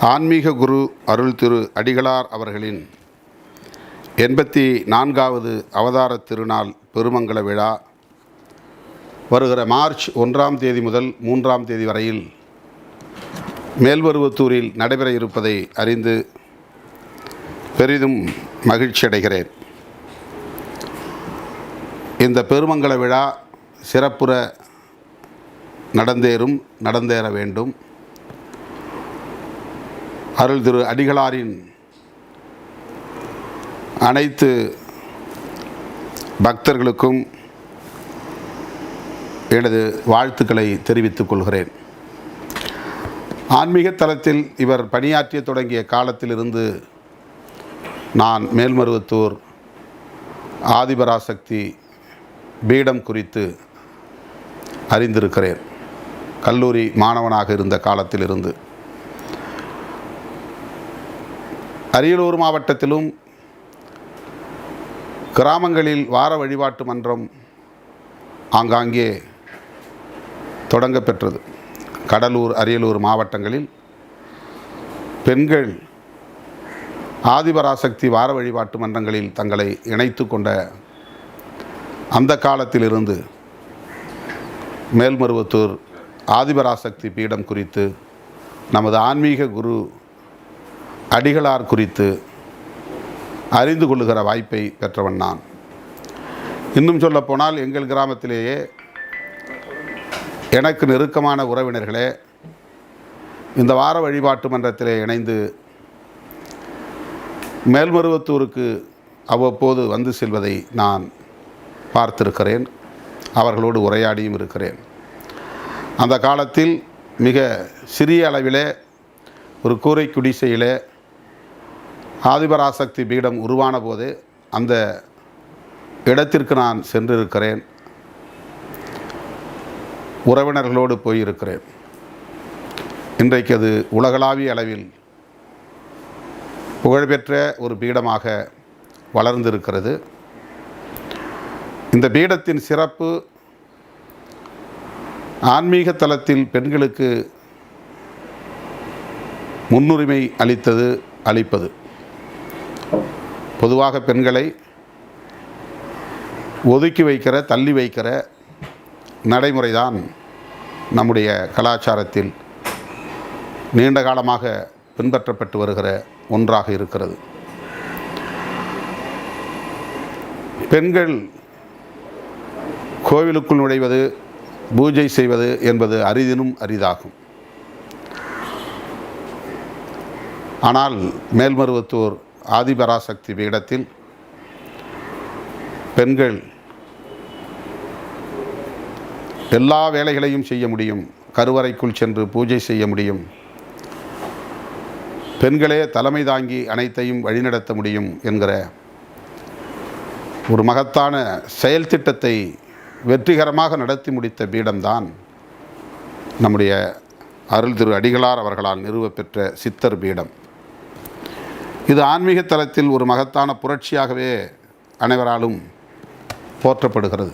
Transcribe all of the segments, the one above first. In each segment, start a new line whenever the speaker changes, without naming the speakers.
ஆன்மீக குரு அருள் திரு அடிகளார் அவர்களின் எண்பத்தி நான்காவது அவதார திருநாள் பெருமங்கல விழா வருகிற மார்ச் ஒன்றாம் தேதி முதல் மூன்றாம் தேதி வரையில் மேல்வருவத்தூரில் நடைபெற இருப்பதை அறிந்து பெரிதும் மகிழ்ச்சி அடைகிறேன். இந்த பெருமங்கல விழா சிறப்புற நடந்தேறும் நடந்தேற வேண்டும். அருள் திரு அடிகளாரின் அனைத்து பக்தர்களுக்கும் எனது வாழ்த்துக்களை தெரிவித்துக் கொள்கிறேன். ஆன்மீக தளத்தில் இவர் பணியாற்றிய தொடங்கிய காலத்திலிருந்து நான் மேல்மருவத்தூர் ஆதிபராசக்தி பீடம் குறித்து அறிந்திருக்கிறேன். கல்லூரி மாணவனாக இருந்த காலத்திலிருந்து. அரியலூர் மாவட்டத்திலும் கிராமங்களில் வார வழிபாட்டு மன்றம் ஆங்காங்கே தொடங்க பெற்றது கடலூர் அரியலூர் மாவட்டங்களில் பெண்கள் ஆதிபராசக்தி வார வழிபாட்டு மன்றங்களில் தங்களை இணைத்து கொண்ட அந்த காலத்திலிருந்து மேல்மருவத்தூர் ஆதிபராசக்தி பீடம் குறித்து நமது ஆன்மீக குரு அடிகளார் குறித்து அறிந்து கொள்ளுகிற வாய்ப்பை பெற்றவன் நான். இன்னும் சொல்லப்போனால் எங்கள் கிராமத்திலேயே எனக்கு நெருக்கமான உறவினர்களே இந்த வார வழிபாட்டு மன்றத்திலே இணைந்து மேல்மருவத்தூருக்கு அவ்வப்போது வந்து செல்வதை நான் பார்த்திருக்கிறேன். அவர்களோடு உரையாடியும் இருக்கிறேன். அந்த காலத்தில் மிக சிறிய அளவிலே ஒரு கூரை குடிசையிலே ஆதிபராசக்தி பீடம் உருவான போது அந்த இடத்திற்கு நான் சென்றிருக்கிறேன். உறவினர்களோடு போயிருக்கிறேன். இன்றைக்கு அது உலகளாவிய அளவில் புகழ்பெற்ற ஒரு பீடமாக வளர்ந்திருக்கிறது. இந்த பீடத்தின் சிறப்பு ஆன்மீக தளத்தில் பெண்களுக்கு முன்னுரிமை அளித்தது அளிப்பது. பொதுவாக பெண்களை ஒதுக்கி வைக்கிற தள்ளி வைக்கிற நடைமுறைதான் நம்முடைய கலாச்சாரத்தில் நீண்ட காலமாக பின்பற்றப்பட்டு வருகிற ஒன்றாக இருக்கிறது. பெண்கள் கோவிலுக்குள் நுழைவது பூஜை செய்வது என்பது அரிதினும் அரிதாகும். ஆனால் மேல்மருவத்தூர் ஆதிபராசக்தி பீடத்தில் பெண்கள் எல்லா வேலைகளையும் செய்ய முடியும். கருவறைக்குள் சென்று பூஜை செய்ய முடியும். பெண்களே தலைமை தாங்கி அனைத்தையும் வழிநடத்த முடியும் என்கிற ஒரு மகத்தான செயல் திட்டத்தை வெற்றிகரமாக நடத்தி முடித்த பீடம்தான் நம்முடைய அருள் திரு அடிகளார் அவர்களால் நிறுவப்பெற்ற சித்தர் பீடம். இது ஆன்மீக தளத்தில் ஒரு மகத்தான புரட்சியாகவே அனைவராலும் போற்றப்படுகிறது.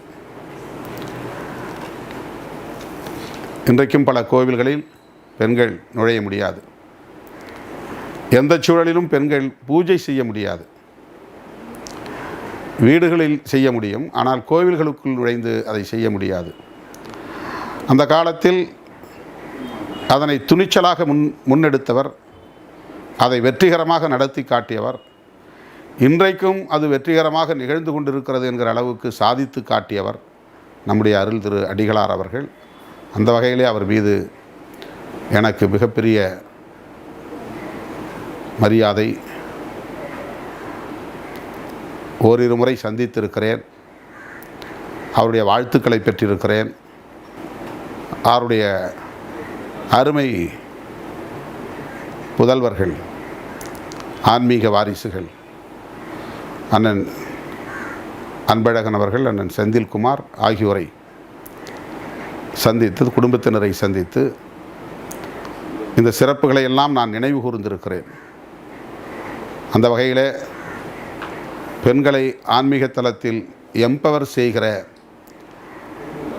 இன்றைக்கும் பல கோவில்களில் பெண்கள் நுழைய முடியாது. எந்த சூழலிலும் பெண்கள் பூஜை செய்ய முடியாது. வீடுகளில் செய்ய முடியும். ஆனால் கோவில்களுக்குள் நுழைந்து அதை செய்ய முடியாது. அந்த காலத்தில் அதனை துணிச்சலாக முன் முன்னெடுத்தவர் அதை வெற்றிகரமாக நடத்தி காட்டியவர். இன்றைக்கும் அது வெற்றிகரமாக நிகழ்ந்து கொண்டிருக்கிறது என்கிற அளவுக்கு சாதித்து காட்டியவர் நம்முடைய அருள் திரு அடிகளார் அவர்கள். அந்த வகையிலே அவர் மீது எனக்கு மிகப்பெரிய மரியாதை ஓரிரு முறை சந்தித்திருக்கிறேன். அவருடைய வாழ்த்துக்களை பெற்றிருக்கிறேன். அவருடைய அருமை புதல்வர்கள் ஆன்மீக வாரிசுகள் அண்ணன் அன்பழகன் அவர்கள் அண்ணன் செந்தில்குமார் ஆகியோரை சந்தித்து குடும்பத்தினரை சந்தித்து இந்த சிறப்புகளை எல்லாம் நான் நினைவு கூர்ந்திருக்கிறேன். அந்த வகையில் பெண்களை ஆன்மீக தளத்தில் எம்பவர் செய்கிற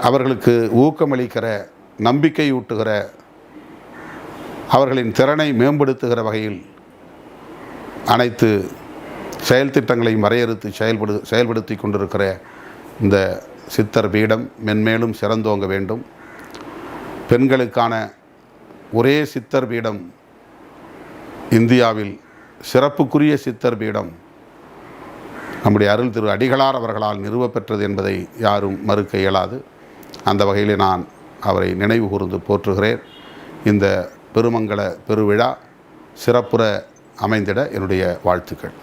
அவர்களுக்கு ஊக்கமளிக்கிற நம்பிக்கை ஊட்டுகிற அவர்களின் திறனை மேம்படுத்துகிற வகையில் அனைத்து செயல் திட்டங்களையும் வரையறுத்து செயல்படு செயல்படுத்தி கொண்டிருக்கிற இந்த சித்தர் பீடம் மென்மேலும் சிறந்தோங்க வேண்டும். பெண்களுக்கான ஒரே சித்தர் பீடம் இந்தியாவில் சிறப்புக்குரிய சித்தர் பீடம் நம்முடைய அருள் திரு அடிகளார் அவர்களால் நிறுவப்பெற்றது என்பதை யாரும் மறுக்க இயலாது. அந்த வகையில் நான் அவரை நினைவு கூர்ந்து போற்றுகிறேன். இந்த பெருமங்கல பெருவிழா சிறப்புற அமைந்திட என்னுடைய வாழ்த்துக்கள்.